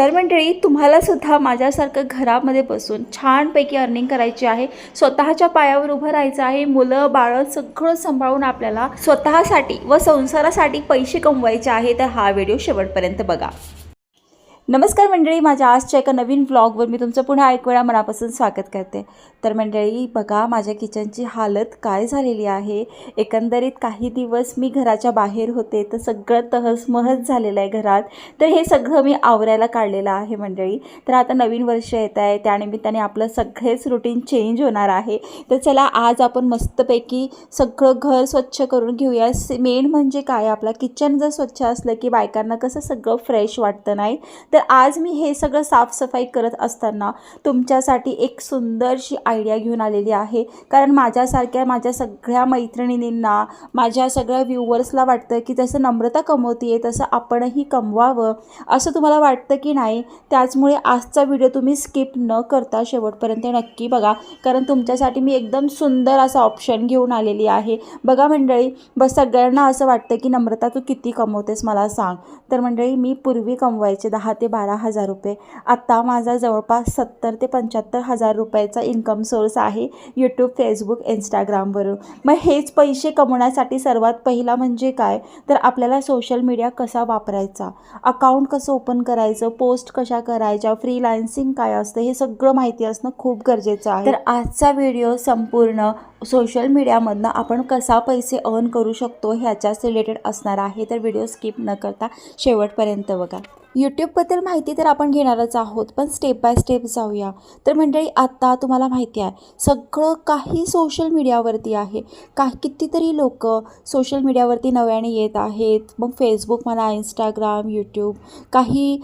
तर मंडळी तुम्हालासुद्धा माझ्यासारखं घरामध्ये बसून छानपैकी अर्निंग करायची आहे स्वतःच्या पायावर उभं राहायचं आहे मुलं बाळं सगळं सांभाळून आपल्याला स्वतःसाठी व संसारासाठी पैसे कमवायचे आहे तर हा व्हिडिओ शेवटपर्यंत बघा. नमस्कार मंडळी माझ्या आजच्या एका नवीन व्लॉगवर मी तुमचं पुन्हा एक वेळा मनापासून स्वागत करते. तर मंडळी बघा माझ्या किचनची हालत काय झालेली आहे. एकंदरीत काही दिवस मी घराच्या बाहेर होते तर सगळं तहसमहस झालेलं आहे घरात. तर हे सगळं मी आवरायला काढलेलं आहे मंडळी. तर आता नवीन वर्ष येत आहे त्यानिमित्ताने आपलं सगळेच रुटीन चेंज होणार आहे. तर चला आज आपण मस्तपैकी सगळं घर स्वच्छ करून घेऊया. मेन म्हणजे काय? आपलं किचन जर स्वच्छ असलं की बायकांना कसं सगळं फ्रेश वाटतं नाही? तर तर आज मी हे सगळं साफसफाई करत असताना तुमच्यासाठी एक सुंदरशी आयडिया घेऊन आलेली आहे. कारण माझ्यासारख्या माझ्या सगळ्या मैत्रिणींना माझ्या सगळ्या व्ह्युअर्सला वाटतं की जसं नम्रता कमवते तसं आपणही कमवावं असं तुम्हाला वाटतं की नाही त्याचमुळे आजचा व्हिडिओ तुम्ही स्किप न करता शेवटपर्यंत नक्की बघा. कारण तुमच्यासाठी मी एकदम सुंदर असा ऑप्शन घेऊन आलेली आहे. बघा मंडळी बस सगळ्यांना असं वाटतं की नम्रता तू किती कमवतेस मला सांग. तर मंडळी मी पूर्वी कमवायचे दहा ते बारा हजार रुपये. आत्ता माझा जवळपास सत्तर ते पंच्याहत्तर हजार रुपयाचा इन्कम सोर्स आहे यूट्यूब फेसबुक इंस्टाग्रामवरून मग हेच पैसे कमवण्यासाठी सर्वात पहिला म्हणजे काय? तर आपल्याला सोशल मीडिया कसा वापरायचा? अकाउंट कसं ओपन करायचं? पोस्ट कशा करायच्या? फ्रीलान्सिंग काय असतं? हे सगळं माहिती असणं खूप गरजेचं आहे. तर आजचा व्हिडिओ संपूर्ण सोशल मीडियामधनं आपण कसा पैसे अर्न करू शकतो ह्याच्याच रिलेटेड असणार आहे. तर व्हिडिओ स्किप न करता शेवटपर्यंत बघा. यूट्यूबबद्दल माहिती तर आपण घेणारच आहोत पण स्टेप बाय स्टेप जाऊया. तर मंडळी आत्ता तुम्हाला माहिती आहे सगळं काही सोशल मीडियावरती आहे. का कितीतरी लोक सोशल मीडियावरती नव्याने येत आहेत. मग फेसबुक म्हणा इंस्टाग्राम यूट्यूब काही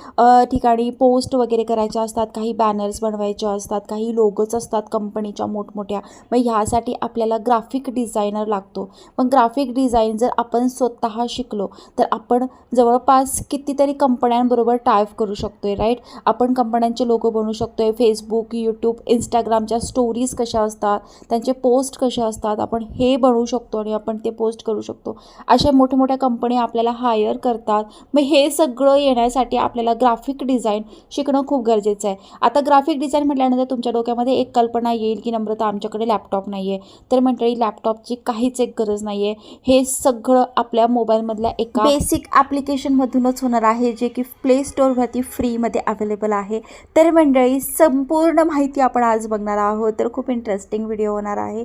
ठिकाणी पोस्ट वगैरे करायच्या असतात काही बॅनर्स बनवायचे असतात काही लोगोच असतात कंपनीच्या मोठमोठ्या. मग ह्यासाठी आपल्याला ग्राफिक डिझायनर लागतो. पण ग्राफिक डिझाईन जर आपण स्वतः शिकलो तर आपण जवळपास कितीतरी कंपन्यांबरोबर टायप करू शकतो आहे राईट आपण कंपन्यांचे लोगो बनवू शकतो आहे फेसबुक यूट्यूब इंस्टाग्रामच्या स्टोरीज कशा असतात त्यांचे पोस्ट कसे असतात आपण हे बनवू शकतो आणि आपण ते पोस्ट करू शकतो. अशा मोठ्या मोठ्या कंपन्या आपल्याला हायर करतात. मग हे सगळं येण्यासाठी आपल्याला ग्राफिक डिझाईन शिकणं खूप गरजेचं आहे. आता ग्राफिक डिझाईन म्हटल्यानंतर तुमच्या डोक्यामध्ये एक कल्पना येईल की नम्रता आमच्याकडे लॅपटॉप नाही आहे तर मंडळी लॅपटॉपची काहीच एक गरज नाही आहे हे सगळं आपल्या मोबाईलमधल्या एका बेसिक ॲप्लिकेशनमधूनच होणार आहे जे की प्ले स्टोअरवरती फ्रीमध्ये अवेलेबल आहे. तर मंडळी संपूर्ण माहिती आपण आज बघणार आहोत. तर खूप इंटरेस्टिंग व्हिडिओ होणार आहे.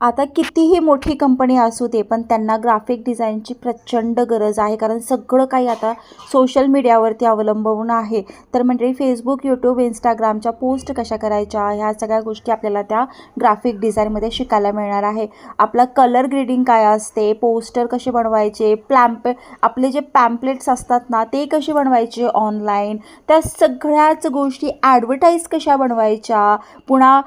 आता कितीही मोठी कंपनी असू दे पण त्यांना ग्राफिक डिझाईनची प्रचंड गरज आहे. कारण सगळं काही आता सोशल मीडियावरती अवलंबून आहे. तर म्हणजे फेसबुक यूट्यूब इंस्टाग्रामच्या पोस्ट कशा करायच्या? ह्या सगळ्या गोष्टी आपल्याला त्या ग्राफिक डिझाईनमध्ये शिकायला मिळणार आहे. आपला कलर ग्रेडिंग काय असते? पोस्टर कसे बनवायचे? प्लॅम्प आपले जे पॅम्पलेट्स असतात ना ते कसे बनवायचे ऑनलाईन त्या सगळ्याच गोष्टी ॲडव्हर्टाईज कशा बनवायच्या? पुन्हा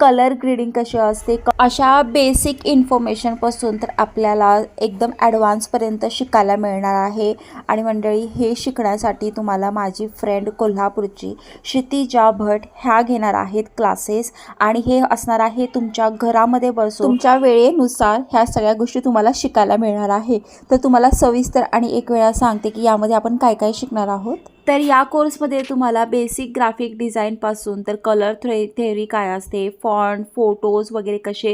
कलर ग्रेडिंग कशी असते? क- अशा बेसिक इन्फॉर्मेशनपासून तर आपल्याला एकदम ॲडव्हान्सपर्यंत शिकायला मिळणार आहे. आणि मंडळी हे शिकण्यासाठी तुम्हाला माझी फ्रेंड कोल्हापूरची क्षितिजा भट ह्या घेणार आहेत क्लासेस आणि हे असणार आहे तुमच्या घरामध्ये बसून. तुमच्या वेळेनुसार ह्या सगळ्या गोष्टी तुम्हाला शिकायला मिळणार आहे. तर तुम्हाला सविस्तर आणि एक वेळा सांगते की यामध्ये आपण काय काय शिकणार आहोत. तर या कोर्समध्ये तुम्हाला बेसिक ग्राफिक डिझाईनपासून तर कलर थ्रे थेअरी काय असते? फॉन्ट फोटोज वगैरे कसे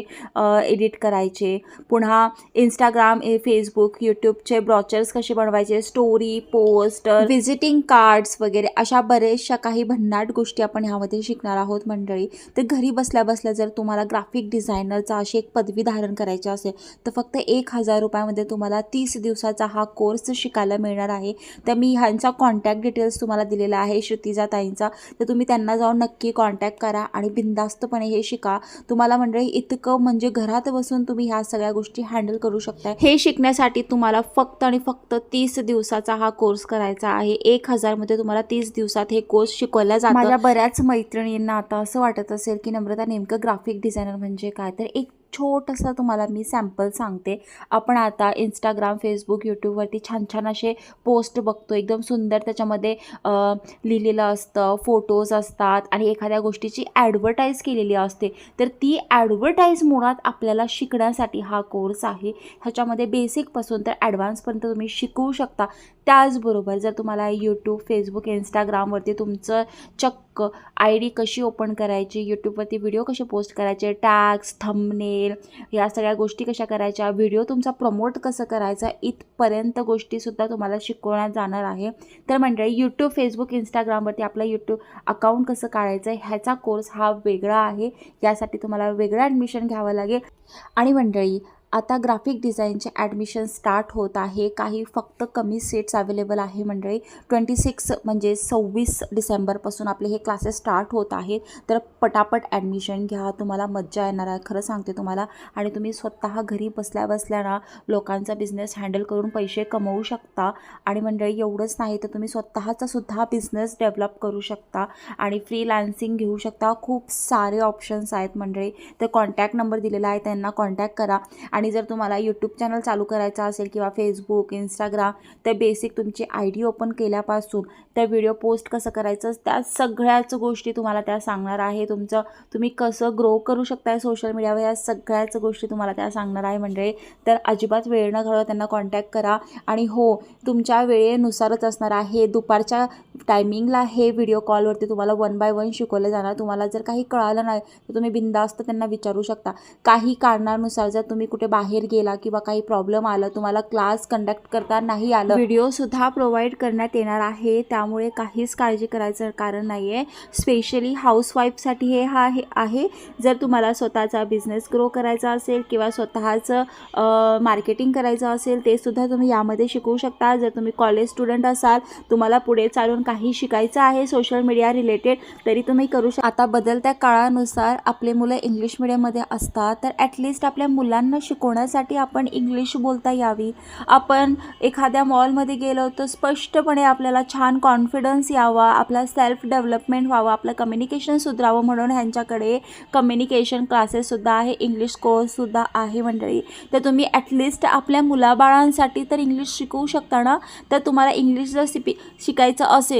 एडिट करायचे? पुन्हा इंस्टाग्राम ए फेसबुक यूट्यूबचे ब्रॉचर्स कसे बनवायचे? स्टोरी पोस्ट व्हिजिटिंग कार्ड्स वगैरे अशा बरेचशा काही भन्नाट गोष्टी आपण ह्यामध्ये शिकणार आहोत मंडळी. तर घरी बसल्या बसल्या जर तुम्हाला ग्राफिक डिझायनरचा अशी एक पदवी धारण करायची असेल तर फक्त एक हजार रुपयामध्ये तुम्हाला तीस दिवसाचा हा कोर्स शिकायला मिळणार आहे. तर मी ह्यांचा कॉन्टॅक्ट डिटेल डिटेल्स तुम्हाला दिलेला आहे श्रुतिजा ताईंचा तर तुम्ही त्यांना जाऊन नक्की कॉन्टॅक्ट करा आणि बिंदास्तपणे हे शिका. तुम्हाला मंडळी इतकं म्हणजे घरात बसून तुम्ही ह्या सगळ्या गोष्टी हँडल करू शकता हे शिकण्यासाठी तुम्हाला फक्त आणि फक्त तीस दिवसाचा हा कोर्स करायचा आहे. एक हजारमध्ये तुम्हाला तीस दिवसात हे कोर्स शिकवला जातो. माझ्या बऱ्याच मैत्रिणींना आता असं वाटत असेल की नम्रता नेमकं ग्राफिक डिझायनर म्हणजे काय? तर एक छोटंसं तुम्हाला मी सॅम्पल सांगते. आपण आता इंस्टाग्राम फेसबुक यूट्यूबवरती छान छान असे पोस्ट बघतो. एकदम सुंदर त्याच्यामध्ये लिहिलेलं असतं. फोटोज असतात आणि एखाद्या गोष्टीची ॲडव्हर्टाईज केलेली असते. तर ती ॲडव्हर्टाईज मुळात आपल्याला शिकण्यासाठी हा कोर्स आहे. ह्याच्यामध्ये बेसिकपासून तर ॲडव्हान्सपर्यंत तुम्ही शिकवू शकता. त्याचबरोबर जर तुम्हाला यूट्यूब फेसबुक इंस्टाग्रामवरती तुमचं चक्क आय डी कशी ओपन करायची यूट्यूबवरती व्हिडिओ कसे पोस्ट करायचे टॅग्स असेल या सगळ्या गोष्टी कशा करायच्या व्हिडिओ तुमचा प्रमोट कसं करायचा इथपर्यंत गोष्टीसुद्धा तुम्हाला शिकवण्यात जाणार आहे. तर मंडळी यूट्यूब फेसबुक इंस्टाग्रामवरती आपला यूट्यूब अकाउंट कसं काढायचं ह्याचा कोर्स हा वेगळा आहे. यासाठी तुम्हाला वेगळं ॲडमिशन घ्यावं लागेल. आणि मंडळी आता ग्राफिक डिझाईनचे ॲडमिशन स्टार्ट होत आहे. काही फक्त कमी सीट्स अवेलेबल आहे मंडळी. ट्वेंटी सिक्स म्हणजे सव्वीस डिसेंबरपासून आपले हे क्लासेस स्टार्ट होत आहेत. तर पटापट ॲडमिशन घ्या. तुम्हाला मज्जा येणार आहे. खरं सांगते तुम्हाला. आणि तुम्ही स्वतः घरी बसल्या बसल्या ना लोकांचा बिझनेस हँडल करून पैसे कमवू शकता. आणि मंडळी एवढंच नाही तर तुम्ही स्वतःचा सुद्धा बिझनेस डेव्हलप करू शकता. आणि फ्रीलान्सिंग घेऊ शकता. खूप सारे ऑप्शन्स आहेत मंडळी. तर कॉन्टॅक्ट नंबर दिलेला आहे. त्यांना कॉन्टॅक्ट करा. आणि जर तुम्हाला यूट्यूब चॅनल चालू करायचा असेल किंवा फेसबुक इंस्टाग्राम तर बेसिक तुमची आय डी ओपन केल्यापासून त्या व्हिडिओ पोस्ट कसं करायचं त्या सगळ्याच गोष्टी तुम्हाला त्या सांगणार आहे. तुमचं तुम्ही कसं ग्रो करू शकताय सोशल मीडियावर या सगळ्याच गोष्टी तुम्हाला त्या सांगणार आहे. म्हणजे तर अजिबात वेळ न घालवा त्यांना कॉन्टॅक्ट करा. आणि हो तुमच्या वेळेनुसारच असणार आहे. दुपारच्या टायमिंगला हे व्हिडिओ कॉलवरती तुम्हाला वन बाय वन शिकवलं जाणार. तुम्हाला जर काही कळालं नाही तर तुम्ही बिंदास्त त्यांना विचारू शकता. काही कारणानुसार जर तुम्ही कुठे बाहेर गेला किंवा काही प्रॉब्लेम आला तुम्हाला क्लास कंडक्ट करता नाही आलं. व्हिडिओसुद्धा प्रोव्हाइड करण्यात येणार आहे. त्यामुळे काहीच काळजी करायचं कारण नाही आहे स्पेशली हाऊसवाईफसाठी हे हा आहे आहे. जर तुम्हाला स्वतःचा बिझनेस ग्रो करायचा असेल किंवा स्वतःचं मार्केटिंग करायचं असेल ते सुद्धा तुम्ही यामध्ये शिकवू शकता. जर तुम्ही कॉलेज स्टुडंट असाल तुम्हाला पुढे चालून काही शिकायचं आहे सोशल मीडिया रिलेटेड तरी तुम्ही करू शकता आता बदलत्या काळानुसार आपले मुलं इंग्लिश मिडियममध्ये असतात तर ॲटलिस्ट आपल्या मुलांना शिकवण्यासाठी आपण इंग्लिश बोलता यावी. आपण एखाद्या मॉलमध्ये गेलो तर स्पष्टपणे आपल्याला छान कॉन्फिडन्स यावा आपला सेल्फ डेव्हलपमेंट व्हावा आपलं कम्युनिकेशन सुधारावं म्हणून ह्यांच्याकडे कम्युनिकेशन क्लासेससुद्धा आहे इंग्लिश कोर्ससुद्धा आहे मंडळी. तर तुम्ही ॲटलिस्ट आपल्या मुलाबाळांसाठी तर इंग्लिश शिकवू शकता ना? तर तुम्हाला इंग्लिश जर शिपी शिकायचं असेल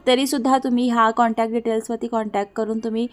तरीसुद्धा तुम्ही ह्या कॉन्टॅक्ट डिटेल्सवरती कॉन्टॅक्ट करून तुम्ही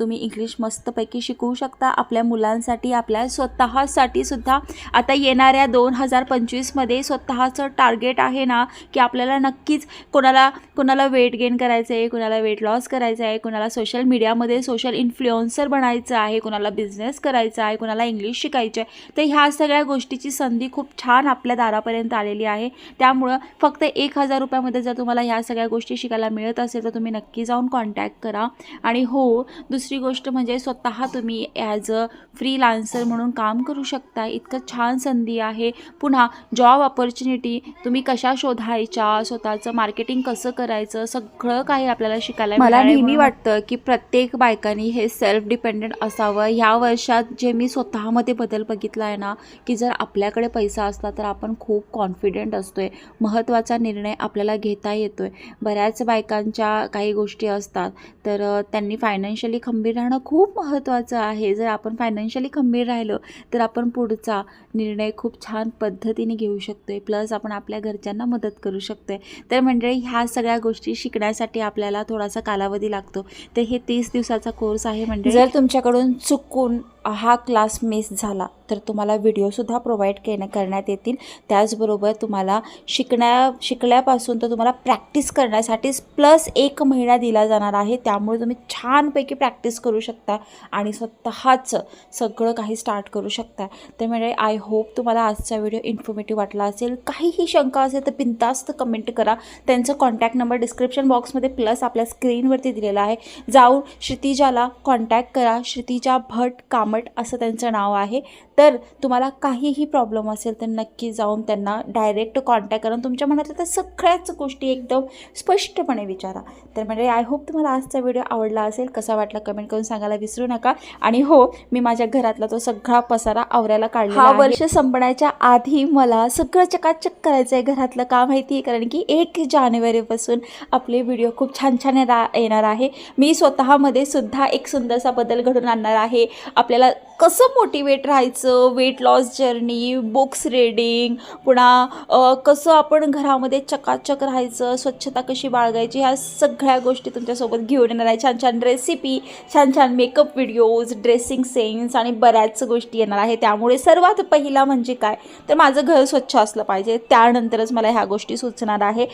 तुम्ही इंग्लिश मस्तपैकी शिकवू शकता. आपल्या मुलांसाठी आपल्या स्वतःसाठी सुद्धा. आता येणाऱ्या दोन हजार पंचवीसमध्ये स्वतःचं टार्गेट आहे ना की आपल्याला नक्कीच कोणाला कोणाला वेट गेन करायचं आहे कोणाला वेट लॉस करायचं आहे कोणाला सोशल मीडियामध्ये सोशल इन्फ्लुएन्सर बनायचं आहे कोणाला बिझनेस करायचा आहे कोणाला इंग्लिश शिकायचं आहे तर ह्या सगळ्या गोष्टीची संधी खूप छान आपल्या दारापर्यंत आलेली आहे. त्यामुळं फक्त एक हजार रुपयामध्ये जर तुम्हाला ह्या सगळ्या गोष्टी शिकायला मिळत असेल तर तुम्ही नक्की जाऊन कॉन्टॅक्ट करा. आणि हो दुसरी गोष्ट म्हणजे स्वतः तुम्ही ॲज अ फ्रीलान्सर म्हणून काम करू शकता. इतकं छान संधी आहे. पुन्हा जॉब ऑपॉर्च्युनिटी तुम्ही कशा शोधायच्या स्वतःचं मार्केटिंग कसं करायचं सगळं काही आपल्याला शिकायला मला नेहमी वाटतं की प्रत्येक बायकांनी हे सेल्फ डिपेंडेंट असावं. ह्या वर्षात जे मी स्वतःमध्ये बदल बघितला आहे ना की जर आपल्याकडे पैसा असला तर आपण खूप कॉन्फिडेंट असतोय. महत्त्वाचा निर्णय आपल्याला घेता येतोय. बऱ्याच बायकांच्या काही गोष्टी असतात. तर त्यांनी फायनान्शियली खंबीर राहणं खूप महत्त्वाचं आहे. जर आपण फायनान्शियली खंबीर राहिलो तर आपण पुढचा निर्णय खूप छान पद्धतीने घेऊ शकतो आहे प्लस आपण आपल्या घरच्यांना मदत करू शकतो आहे तर मंडळी ह्या सगळ्या गोष्टी शिकण्यासाठी आपल्याला थोडासा कालावधी लागतो. तर हे तीस दिवसाचा कोर्स आहे म्हणजे जर तुमच्याकडून चुकून हा क्लास मिस झाला तर तुम्हाला व्हिडिओसुद्धा प्रोव्हाइड केण्या करण्यात येतील. त्याचबरोबर तुम्हाला शिकण्या शिकल्यापासून तर तुम्हाला प्रॅक्टिस करण्यासाठीच प्लस एक महिना दिला जाणार आहे. त्यामुळे तुम्ही छानपैकी प्रॅक्टिस करू शकता आणि स्वतःच सगळं काही स्टार्ट करू शकता. त्यामुळे आय होप तुम्हाला आजचा व्हिडिओ इन्फॉर्मेटिव्ह वाटला असेल. काहीही शंका असेल तर बिनधास्त कमेंट करा. त्यांचं कॉन्टॅक्ट नंबर डिस्क्रिप्शन बॉक्समध्ये प्लस आपल्या स्क्रीनवरती दिलेला आहे. जाऊन क्षितिजाला कॉन्टॅक्ट करा. क्षितिजा भट कामट असं त्यांचं नाव आहे. तर तुम्हाला काहीही प्रॉब्लेम असेल तर नक्की जाऊन त्यांना डायरेक्ट कॉन्टॅक्ट करा. तुमच्या मनातल्या त्या सगळ्याच गोष्टी एकदम स्पष्टपणे विचारा. तर म्हणजे आय होप तुम्हाला आजचा व्हिडिओ आवडला असेल कसा वाटला कमेंट करून सांगायला विसरू नका. आणि हो मी माझ्या घरातला तो सगळा पसारा आवरायला काढला हा वर्ष संपण्याच्या आधी मला सगळं चकाचक करायचं आहे घरातलं का माहिती आहे कारण की एक जानेवारीपासून आपले व्हिडिओ खूप छान छान येणार आहे. मी स्वतःमध्ये सुद्धा एक सुंदरसा बदल घडून आणणार आहे. आपल्याला आपल्याला कसं मोटिवेट राहायचं? Weight loss journey books reading पुन्हा कसं आपण घरामध्ये चकाचक राहायचं स्वच्छता कशी बाळगायची ह्या सगळ्या गोष्टी तुमच्यासोबत घेऊन येणार आहे. छान छान रेसिपी छान छान मेकअप व्हिडिओज ड्रेसिंग सेन्स आणि बऱ्याच गोष्टी येणार आहे. त्यामुळे सर्वात पहिला म्हणजे काय? तर माझं घर स्वच्छ असलं पाहिजे. त्यानंतरच मला ह्या गोष्टी सुचणार आहे.